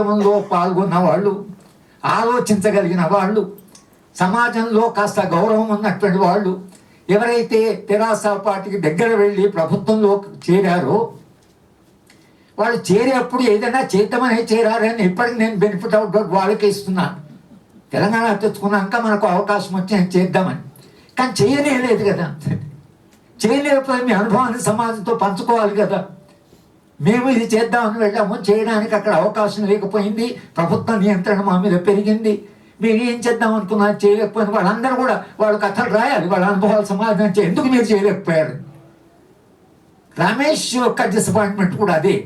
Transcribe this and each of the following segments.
కార్యక్రమంలో పాల్గొన్న వాళ్ళు ఆలోచించగలిగిన వాళ్ళు సమాజంలో కాస్త గౌరవం ఉన్నటువంటి వాళ్ళు ఎవరైతే తెరాస పార్టీకి దగ్గర వెళ్ళి ప్రభుత్వంలో చేరారో వాళ్ళు చేరేప్పుడు ఏదైనా చేద్దామని చేరారని ఇప్పటికి నేను బెనిఫిట్ అవుట్ వాళ్ళకి ఇస్తున్నాను. తెలంగాణ తెచ్చుకున్నాక మనకు అవకాశం వచ్చి నేను చేద్దామని. కానీ చేయలేదు కదా. చేయలేకపోతే మీ అనుభవాన్ని సమాజంతో పంచుకోవాలి కదా. మేము ఇది చేద్దామని వెళ్ళాము. చేయడానికి అక్కడ అవకాశం లేకపోయింది. ప్రభుత్వ నియంత్రణ మా మీద పెరిగింది. మీరు ఏం చేద్దాం అనుకున్నారు చేయలేకపోయిన వాళ్ళందరూ కూడా వాళ్ళు కథలు రాయాలి. వాళ్ళ అనుభవాలు సమాధానం చేయ ఎందుకు మీరు చేయలేకపోయారు? రమేష్ యొక్క డిసప్పాయింట్మెంట్ కూడా అదే.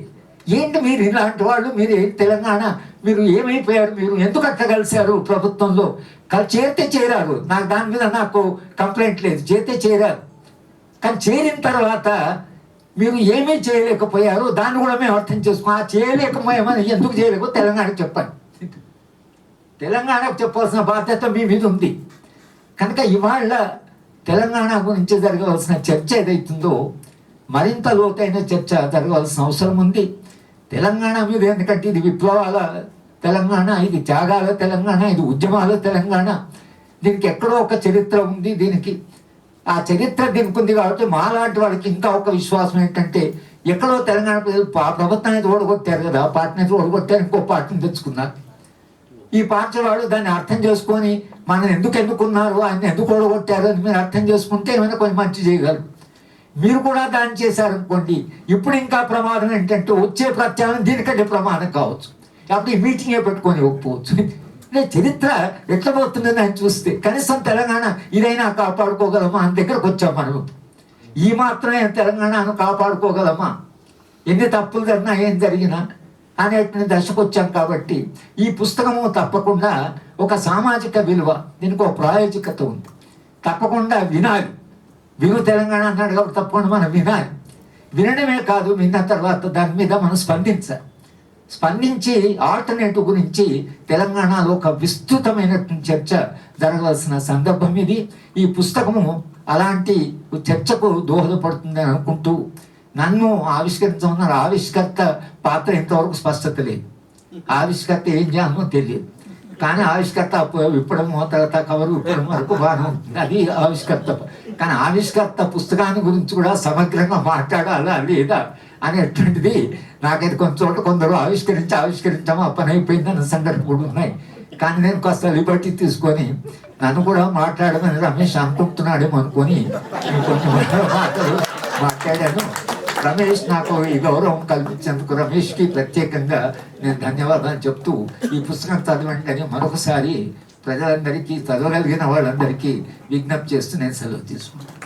ఏంటి మీరు ఇలాంటి వాళ్ళు? మీరు తెలంగాణ? మీరు ఏమైపోయారు? మీరు ఎందుకు అట్లా కలిశారు ప్రభుత్వంలో? చేరితే చేరారు. నాకు దాని మీద నాకు కంప్లైంట్ లేదు. చేరితే చేరారు. కానీ చేరిన తర్వాత మీరు ఏమీ చేయలేకపోయారు దాన్ని కూడా మేము అర్థం చేసుకోం ఆ చేయలేకపోయామని ఎందుకు చేయలేకో తెలంగాణకు చెప్పండి. తెలంగాణకు చెప్పాల్సిన బాధ్యత మీ మీద ఉంది. కనుక ఇవాళ తెలంగాణ గురించి జరగవలసిన చర్చ ఏదైతుందో మరింత లోతైన చర్చ జరగవలసిన అవసరం ఉంది. తెలంగాణ మీద ఎందుకంటే ఇది విప్లవాల తెలంగాణ ఇది త్యాగాల తెలంగాణ ఇది ఉద్యమాల తెలంగాణ. దీనికి ఎక్కడో ఒక చరిత్ర ఉంది దీనికి. ఆ చరిత్ర దింపుంది కాబట్టి మాలాంటి వాళ్ళకి ఇంకా ఒక విశ్వాసం ఏంటంటే ఎక్కడో తెలంగాణ ప్రజలు ప్రభుత్వాన్ని ఓడగొట్టారు కదా పార్టీని ఓడగొట్టారు ఇంకో పార్టీని తెచ్చుకున్నారు ఈ పార్టీ వాళ్ళు దాన్ని అర్థం చేసుకొని మనం ఎందుకు ఎన్నుకున్నారు ఆయన ఎందుకు ఓడగొట్టారు అని మీరు అర్థం చేసుకుంటే ఏమైనా కొంచెం మంచి చేయగలరు. మీరు కూడా దాన్ని చేశారనుకోండి ఇప్పుడు ఇంకా ప్రమాదం ఏంటంటే వచ్చే ప్రత్యాహం దీనికంటే ప్రమాదం కావచ్చు. అప్పుడు ఈ మీటింగే పెట్టుకొని ఒప్పుకోవచ్చు. చరిత్ర ఎట్లా పోతుందని ఆయన చూస్తే కనీసం తెలంగాణ ఇదైనా కాపాడుకోగలమా? అని దగ్గరకు వచ్చాం మనం? ఈ మాత్రమే తెలంగాణను కాపాడుకోగలమా? ఎన్ని తప్పులు జరిగినా ఏం జరిగినా? అనేటువంటి దశకు వచ్చాం కాబట్టి ఈ పుస్తకము తప్పకుండా ఒక సామాజిక విలువ దీనికి ఒక ప్రాయోజికత ఉంది. తప్పకుండా వినాలి. విను తెలంగాణ అన్నాడు కాబట్టి తప్పకుండా మనం వినాలి. వినడమే కాదు విన్న తర్వాత దాని మీద మనం స్పందించాలి. స్పందించి ఆల్టర్నేటివ్ గురించి తెలంగాణలో ఒక విస్తృతమైనటువంటి చర్చ జరగవలసిన సందర్భం ఇది. ఈ పుస్తకము అలాంటి చర్చకు దోహదపడుతుందని అనుకుంటూ నన్ను ఆవిష్కరించమన్నారు. ఆవిష్కర్త పాత్ర ఇంతవరకు స్పష్టత లేదు. ఆవిష్కర్త ఏం చేయాలో తెలియదు. కానీ ఆవిష్కర్త అప్పు- విప్పడము తర్వాత కవరు విప్పడం వరకు బాగానే ఉంటుంది అది ఆవిష్కర్త కానీ ఆవిష్కర్త పుస్తకాన్ని గురించి కూడా సమగ్రంగా మాట్లాడాలా లేదా అనేటువంటిది నాకైతే కొంచెం చోట కొందరు ఆవిష్కరించి ఆవిష్కరించామా పని పని అయిపోయిందన్న సందర్భం కూడా ఉన్నాయి. కానీ నేను కాస్త లిబర్టీ తీసుకొని నన్ను కూడా మాట్లాడమని రమేష్ అనుకుంటున్నాడేమో అనుకొని కొంచెం మాట్లాడాను. రమేష్ నాకు ఈ గౌరవం కల్పించేందుకు రమేష్కి ప్రత్యేకంగా నేను ధన్యవాదాలు చెప్తూ ఈ పుస్తకం చదవండి అని మరొకసారి ప్రజలందరికీ చదవగలిగిన వాళ్ళందరికీ విజ్ఞప్తి చేస్తూ నేను సెలవు తీసుకుంటాను